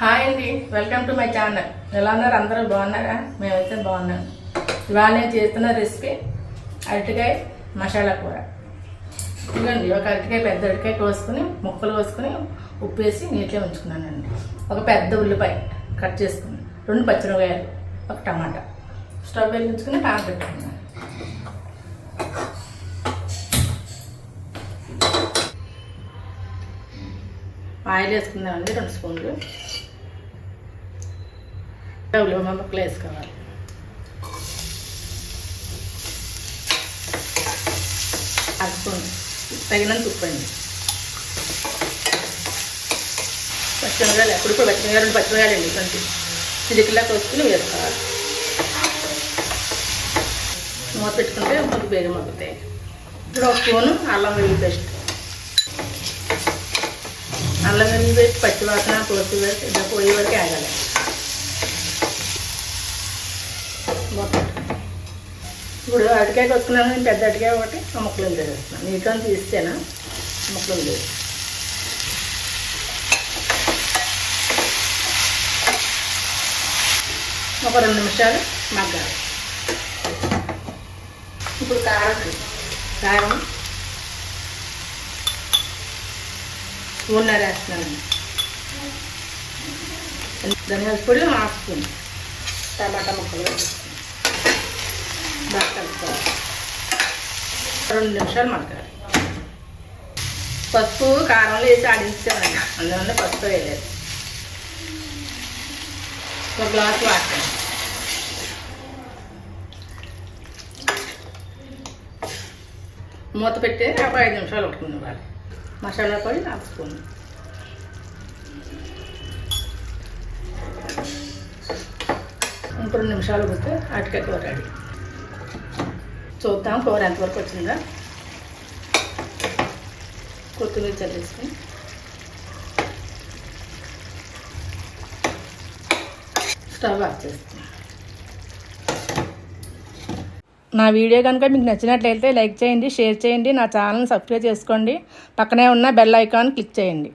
Hi అండి welcome to my channel. ఎలా ఉన్నారు? అందరూ బాగున్నారా? మేమైతే బాగున్నాం. ఇవాళ నేను చేస్తున్న రెసిపీ అరటికాయ మసాలా కూర. ఇదిగోండి ఒక అరటికాయ పెద్ద అరటికాయ కోసుకుని ముక్కలు కోసుకుని ఉప్పు వేసి నీటిలో ఉంచుకున్నానండి. ఒక పెద్ద ఉల్లిపాయ కట్ చేసుకుని రెండు పచ్చిమిరపకాయలు ఒక టమాటా. స్టవ్ వెలిగించుకుని పాన్ పెట్టుకున్నాను. ఆయిల్ వేసుకుందామండి రెండు స్పూన్లు. ఉల్లిపాయ ముక్కలు వేసుకోవాలి అర స్పూన్ తగినంత ఉప్పు అండి పచ్చిమిరకాయలు ఎప్పుడు కూడా పచ్చిమిరకాయలు రెండు పచ్చిమిరకాయలు అండి కొంచెం చిలికల్లా కోసుకుని వేసుకోవాలి మూత పెట్టుకుంటే మనకు బేగం మగ్గుతాయి ఇప్పుడు ఒక స్పూను అల్లం వెల్లుల్లి పేస్ట్ అల్లం వెల్లుల్లి పేస్ట్ పచ్చి వాసన పోసి వరకు ఇలా పోయే వరకు ఆగాలి ఇప్పుడు అరటికాయ కొట్టుకున్నాను నేను పెద్ద అరటికాయ ఒకటి ఆ ముక్కలు వేసేస్తున్నాను నీటిలో తీస్తేనా ముక్కలు లేదు ఒక రెండు నిమిషాలు మగ్గాలి. ఇప్పుడు కారం కారం స్పూన్నర వేస్తున్నాను ధనియాల పొడి హాఫ్ స్పూన్ టమాటా ముక్కలు రెండు నిమిషాలు మగ్గాలి పసుపు కారంలో వేసి ఆడించామండి అందువల్ల పసుపు వేయలేదు. ఒక గ్లాస్ వాటర్ మూత పెట్టి ఒక ఐదు నిమిషాలు ఉట్టుకునేవాళ్ళు మసాలా పొడి హాఫ్ స్పూన్. రెండు నిమిషాలు ఉడితే అటుకాయ రెడీ చూద్దాం. కూర ఎంతవరకు వచ్చిందా కొత్తిమీర చల్లేసుకుని. స్టవ్ ఆఫ్ చేస్తాం నా వీడియో కనుక మీకు నచ్చినట్లయితే లైక్ చేయండి షేర్ చేయండి నా ఛానల్ని సబ్స్క్రైబ్ చేసుకోండి. పక్కనే ఉన్న బెల్ ఐకాన్ క్లిక్ చేయండి.